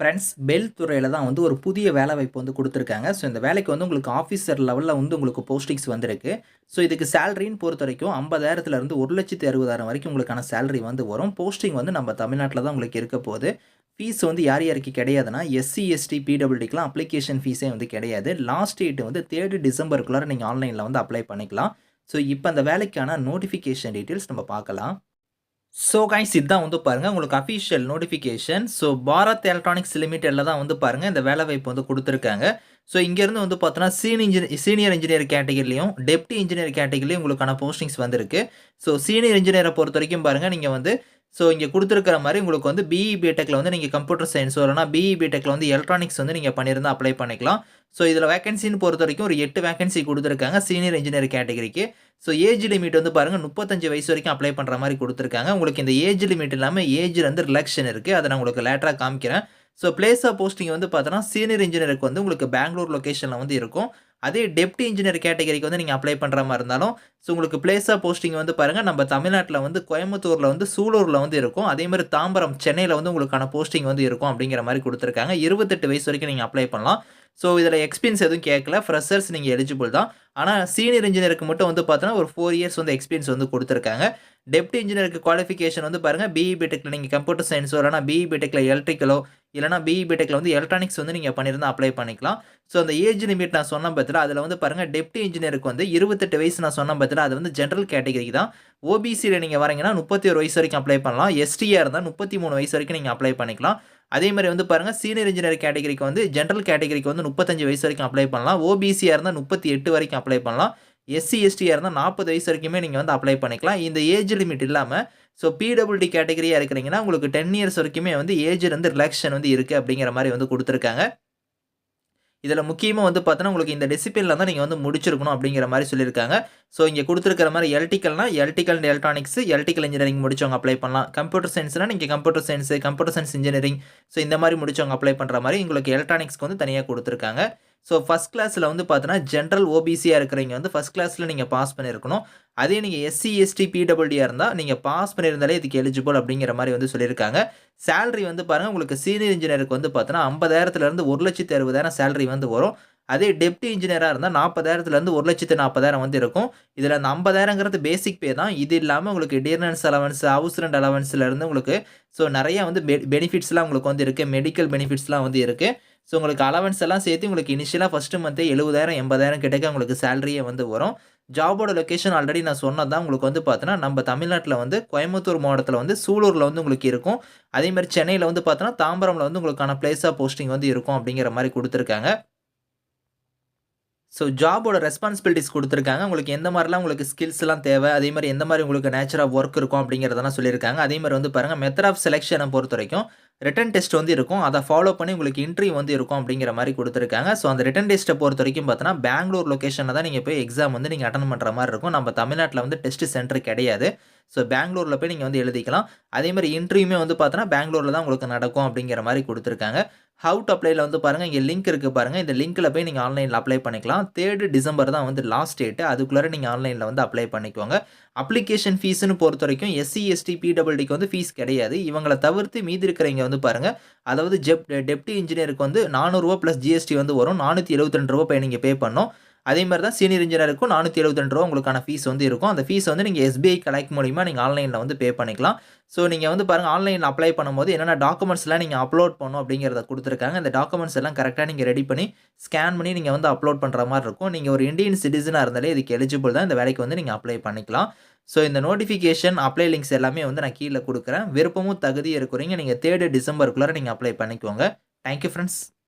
Friends bell துறையில் தான் வந்து ஒரு புதிய வேலைவாய்ப்பு வந்து கொடுத்துருக்காங்க. ஸோ இந்த வேலைக்கு வந்து உங்களுக்கு ஆஃபீஸர் லெவலில் வந்து உங்களுக்கு போஸ்டிங்ஸ் வந்திருக்கு. ஸோ இதுக்கு சேலரின்னு பொறுத்த வரைக்கும் ஐம்பதாயிரத்துலேருந்து ஒரு லட்சத்து அறுபதாயிரம் வரைக்கும் உங்களுக்கான சேலரி வந்து வரும். போஸ்டிங் வந்து நம்ம தமிழ்நாட்டில் தான் உங்களுக்கு இருக்க போகுது. ஃபீஸ் வந்து யார் யாருக்கு கிடையாதுன்னா எஸ்சி எஸ்டி பிடபிள்டிக்கெலாம் அப்ளிகேஷன் ஃபீஸே வந்து கிடையாது. லாஸ்ட் டேட் வந்து தேர்டு டிசம்பருக்குள்ளார நீங்கள் ஆன்லைனில் வந்து அப்ளை பண்ணிக்கலாம். ஸோ இப்போ அந்த வேலைக்கான நோட்டிஃபிகேஷன் டீட்டெயில்ஸ் நம்ம பார்க்கலாம். ஸோ கைஸ் இதுதான் வந்து பாருங்கள் உங்களுக்கு official notification so Bharat electronics லிமிடெடில் தான் வந்து பாருங்கள் இந்த வேலை வாய்ப்பு வந்து கொடுத்துருக்காங்க. ஸோ இங்கேருந்து வந்து பார்த்தோன்னா சீனியர் இன்ஜினியர் சீனியர் இன்ஜினியர் கேட்டகிரிலையும் டெப்டி இன்ஜினியர் கேட்டகிரிலையும் உங்களுக்கான போஸ்டிங்ஸ் வந்திருக்கு. ஸோ சீனியர் இன்ஜினியரை பொறுத்த வரைக்கும் பாருங்கள் நீங்கள் வந்து ஸோ இங்கே கொடுத்துருக்கிற மாதிரி உங்களுக்கு வந்து பிஇ பிடெக்கில் வந்து நீங்கள் கம்ப்யூட்டர் சயின்ஸ் இல்லைனா பிஇ பிடெக்கில் வந்து எலக்ட்ரானிக்ஸ் வந்து நீங்கள் பண்ணியிருந்தால் அப்ளை பண்ணிக்கலாம். ஸோ இதில் வேகன்சின்னு பொறுத்த வரைக்கும் ஒரு எட்டு வேகன்சி கொடுத்துருக்காங்க சீனியர் இன்ஜினியர் கேட்டகரிக்கு ஸோ ஏஜ் லிமிட் வந்து பாருங்கள் முப்பத்தஞ்சு வயசு வரைக்கும் அப்ளை பண்ணுற மாதிரி கொடுத்துருக்காங்க. உங்களுக்கு இந்த ஏஜ் லிமிட் இல்லாமல் ஏஜில் வந்து ரிலாக்ஷன் இருக்குது அதை நான் உங்களுக்கு லேட்டராக காமிக்கிறேன். ஸோ பிளேஸ் ஆஃப் போஸ்டிங் வந்து பார்த்தோன்னா சீனியர் இன்ஜினியருக்கு வந்து உங்களுக்கு பெங்களூர் லொக்கேஷனில் வந்து இருக்கும். அதே டெப்டி இன்ஜினியர் கேட்டகரிக்கு வந்து நீங்கள் அப்ளை பண்ணுற மாதிரி இருந்தாலும் ஸோ உங்களுக்கு பிளேஸ் ஆஃப் போஸ்டிங் வந்து பாருங்கள் நம்ம தமிழ்நாட்டில் வந்து கோயம்புத்தூரில் வந்து சூலூரில் வந்து இருக்கும். அதே மாதிரி தாம்பரம் சென்னையில் வந்து உங்களுக்கான போஸ்டிங் வந்து இருக்கும் அப்படிங்கிற மாதிரி கொடுத்துருக்காங்க. இருபத்தெட்டு வயசு வரைக்கும் நீங்கள் அப்ளை பண்ணலாம். ஸோ இதில் எக்ஸ்பீரியன்ஸ் எதுவும் கேட்கல ஃப்ரெஷர்ஸ் நீங்கள் எலிஜிபிள் தான். ஆனால் சீனியர் இன்ஜினியருக்கு மட்டும் வந்து பார்த்தோன்னா ஒரு ஃபோர் இயர்ஸ் வந்து எக்ஸ்பீரியன்ஸ் வந்து கொடுத்துருக்காங்க. டெப்டி இன்ஜினியருக்கு குவாலிஃபிகேஷன் வந்து பாருங்கள் பிஇ பிடெக்கில் நீங்கள் கம்ப்யூட்டர் சயின்ஸோ இல்லைனா பிஇ பிடெக்கில் எலக்ட்ரிக்கலோ இல்லைனா பிஇ பிடெக்கில் வந்து எலக்ட்ரானிக்ஸ் வந்து நீங்கள் பண்ணியிருந்தால் அப்ளை பண்ணிக்கலாம். ஸோ அந்த ஏஜ் லிமிட் நான் சொன்ன பற்றில அதில் வந்து பாருங்கள் டெப்டி இன்ஜினியருக்கு வந்து இருபத்தெட்டு வயசு நான் சொன்ன பற்றில அது வந்து ஜென்ரல் கேட்டகரி தான். ஓபிசியில் நீங்கள் வரீங்கன்னா முப்பத்தி ஒரு வயசு வரைக்கும் அப்ளை பண்ணலாம். எஸ்டியாக இருந்தால் முப்பத்தி மூணு வயசு வரைக்கும் நீங்கள் அப்ளை பண்ணிக்கலாம். அதே மாதிரி வந்து பாருங்கள் சீனியர் இன்ஜினியர் கேட்டகரிக்கு வந்து ஜென்ரல் கேட்டகரிக்கு வந்து முப்பத்தஞ்சு வயசு வரைக்கும் அப்ளை பண்ணலாம். ஓபிசியாக இருந்தால் முப்பத்தி எட்டு வரைக்கும் அப்ளை பண்ணலாம். எஸ்சி எஸ்டியாக இருந்தால் நாற்பது வயசு வரைக்குமே நீங்கள் வந்து அப்ளை பண்ணிக்கலாம். இந்த ஏஜ் லிமிட் இல்லாமல் ஸோ பிடபிள்டி கேட்டகரியாக இருக்கிறீங்கன்னா உங்களுக்கு டென் இயர்ஸ் வரைக்குமே வந்து ஏஜ் வந்து ரிலாக்ஷன் வந்து இருக்குது அப்படிங்கிற மாதிரி வந்து கொடுத்துருக்காங்க. இதில் முக்கியமாக வந்து பார்த்தோன்னா உங்களுக்கு இந்த டிசிப்ளினில் தான் நீங்கள் வந்து முடிச்சிருக்கணும் அப்படிங்கிற மாதிரி சொல்லியிருக்காங்க. ஸோ இங்கே கொடுத்துருக்கிற மாதிரி எலக்ட்ரிக்கல்னா electrical and electronics electrical engineering முடிச்சவங்க அப்ளை பண்ணலாம். கம்ப்யூட்டர் சயின்ஸ்னால் நீங்கள் computer science computer science engineering so இந்த மாதிரி முடிச்சவங்க அப்ளை பண்ணுற மாதிரி உங்களுக்கு எலக்ட்ரானிக்ஸ்க்கு வந்து தனியாக கொடுத்துருக்காங்க. ஸோ ஃபஸ்ட் கிளாஸில் வந்து பார்த்தீங்கன்னா ஜென்ரல் ஓபிசியாக இருக்கிறவங்க வந்து ஃபஸ்ட் கிளாஸில் நீங்கள் பாஸ் பண்ணியிருக்கணும் அதே நீங்கள் எஸ்சி எஸ்டி பிடபிள்யூடியாக இருந்தால் நீங்கள் பாஸ் பண்ணியிருந்தாலே இதுக்கு எலிஜிபிள் அப்படிங்கிற மாதிரி வந்து சொல்லியிருக்காங்க. சேலரி வந்து பாருங்கள் உங்களுக்கு சீனியர் இன்ஜினியருக்கு வந்து பார்த்தோன்னா ஐம்பதாயிரத்துலேருந்து ஒரு லட்சத்து அறுபதாயிரம் சேலரி வந்து வரும். அதே டெப்டி இன்ஜினியராக இருந்தால் நாற்பதாயிரத்துலேருந்து ஒரு லட்சத்து நாற்பதாயிரம் வந்து இருக்கும். இதில் அந்த ஐம்பதாயிரங்கிறது பேசிக் பே தான். இது இல்லாமல் உங்களுக்கு டியர்னன்ஸ் அலவன்ஸ் ஹவுஸ் ரெண்ட் அலவன்ஸ்லேருந்து உங்களுக்கு ஸோ நிறையா வந்து பெ பெனிஃபிட்ஸ்லாம் உங்களுக்கு வந்து இருக்குது மெடிக்கல் பெனிஃபிட்ஸ்லாம் வந்து இருக்குது ஸோ உங்களுக்கு அலவன்ஸ் எல்லாம் சேர்த்து உங்களுக்கு இனிஷியலாக ஃபஸ்ட்டு மந்த்தே எழுபதாயிரம் எண்பதாயிரம் கிட்டக்க உங்களுக்கு சேலரியே வந்து வரும். ஜாபோட லொக்கேஷன் ஆல்ரெடி நான் சொன்னது தான் உங்களுக்கு வந்து பார்த்தோன்னா நம்ம தமிழ்நாட்டில் வந்து கோயம்புத்தூர் மாவட்டத்தில் வந்து சூலூரில் வந்து உங்களுக்கு இருக்கும். அதே மாதிரி சென்னையில் வந்து பார்த்தோன்னா தாம்பரமில் வந்து உங்களுக்கான பிளேஸ் ஆஃப் போஸ்டிங் வந்து இருக்கும் அப்படிங்கிற மாதிரி கொடுத்துருக்காங்க. ஸோ ஜாபோட ரெஸ்பான்சிபிலிட்டிஸ் கொடுத்துருக்காங்க. உங்களுக்கு எந்த மாதிரிலாம் உங்களுக்கு ஸ்கில்ஸ்லாம் தேவை? அதே மாதிரி எந்த மாதிரி உங்களுக்கு நேச்சர் ஆஃப் ஒர்க் இருக்கும் அப்படிங்கிறதெல்லாம் சொல்லியிருக்காங்க. அதே மாதிரி வந்து பாருங்கள் மெத்தட் ஆஃப் செலெக்ஷனை பொறுத்த வரைக்கும் ரிட்டன் டெஸ்ட் வந்து இருக்கும். அதை ஃபாலோ பண்ணி உங்களுக்கு இன்ட்ரிவ் வந்து இருக்கும் அப்படிங்கிற மாதிரி கொடுத்துருக்காங்க. ஸோ அந்த ரிட்டன் டெஸ்ட்டை பொறுத்த வரைக்கும் பார்த்தோன்னா பெங்களூர் லொக்கேஷனில் தான் நீங்கள் போய் எக்ஸாம் வந்து நீங்கள் அட்டன் பண்ணுற மாதிரி இருக்கும். நம்ம தமிழ்நாட்டில் வந்து டெஸ்ட் சென்டர் கிடையாது. ஸோ பெங்களூரில் போய் நீங்கள் வந்து எழுதிக்கலாம். அதே மாதிரி இன்டர்வியூமே வந்து பார்த்தோன்னா பெங்களூரில் தான் உங்களுக்கு நடக்கும் அப்படிங்கிற மாதிரி கொடுத்துருக்காங்க. ஹவு டு அப்ளைல வந்து பாருங்கள் இங்கே லிங்க் இருக்குது பாருங்கள் இந்த லிங்க்கில் போய் நீங்கள் ஆன்லைனில் அப்ளை பண்ணிக்கலாம். தேர்டு டிசம்பர் தான் வந்து லாஸ்ட் டேட்டு அதுக்குள்ளே நீங்கள் ஆன்லைனில் வந்து அப்ளை பண்ணிக்கோங்க. அப்ளிகேஷன் ஃபீஸ்னு பொறுத்த வரைக்கும் எஸ்சி எஸ்டி பிடபிள்டிக்கு வந்து ஃபீஸ் கிடையாது. இவங்களை தவிர்த்து மீதி இருக்கிறவங்க வந்து பாருங்கள் அதாவது ஜெப் டெப்டி இன்ஜினியருக்கு வந்து நானூறுரூவா ப்ளஸ் ஜிஎஸ்டி வந்து வரும். நானூற்றி எழுபத்தி ரெண்டு ரூபா போய் நீங்கள் பே பண்ணோம் அதே மாதிரி தான் சீனியர் இன்ஜினியருக்கும் நானூற்றி எழுபத்தி ரூபா உங்களுக்கான ஃபீஸ் வந்து இருக்கும். அந்த ஃபீஸ் வந்து நீங்கள் எஸ்பிஐ கலெக்ட் மூலிமா நீங்கள் ஆன்லைனில் வந்து பே பண்ணிக்கலாம். ஸோ நீங்கள் வந்து பாருங்கள் ஆன்லைனில் அப்ளை பண்ணும்போது என்னென்ன டாக்குமெண்ட்ஸ்லாம் நீங்கள் அப்லோட் பண்ணணும் அப்படிங்கிறத கொடுத்துருக்காங்க. இந்த டாக்குமெண்ட்ஸ் எல்லாம் கரெக்டாக நீங்கள் ரெடி பண்ணி ஸ்கேன் பண்ணி நீங்கள் வந்து அப்லோட் பண்ணுற மாதிரி இருக்கும். நீங்கள் ஒரு இந்தியன் சிட்டிசனாக இருந்தாலே இதுக்கு எலிஜிபிள் தான் இந்த வேலைக்கு வந்து நீங்கள் அப்ளை பண்ணிக்கலாம். ஸோ இந்த நோட்டிஃபிகேஷன் அப்ளை லிங்க்ஸ் எல்லாமே வந்து நான் கீழே கொடுக்குறேன். விருப்பமும் தகுதி இருக்கிறீங்க. நீங்கள் தேர்டு டிசம்பருக்குள்ளே நீங்கள் அப்ளை பண்ணிக்கோங்க. Thank you friends